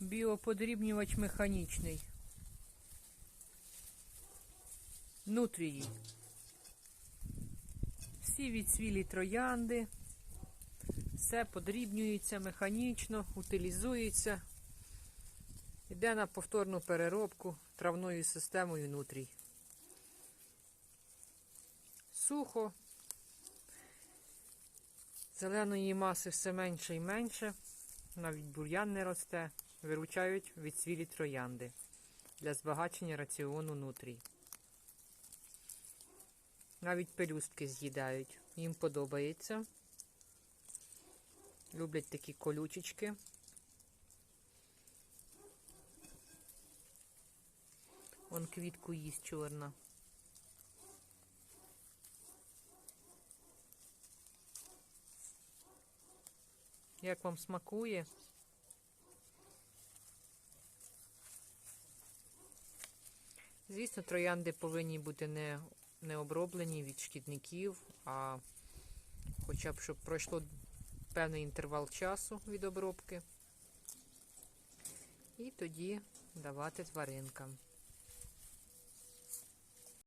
Біоподрібнювач механічний. Нутрії. Всі відсвілі троянди. Все подрібнюється механічно, утилізується. Йде на повторну переробку травною системою нутрій. Сухо. Зеленої маси все менше і менше. Навіть бур'ян не росте. Виручають відсвілі троянди для збагачення раціону нутрій. Навіть пелюстки з'їдають. Їм подобається. Люблять такі колючечки. Вон квітку їсть чорна. Як вам смакує? Звісно, троянди повинні бути не, не оброблені від шкідників, а хоча б щоб пройшло певний інтервал часу від обробки. І тоді давати тваринкам.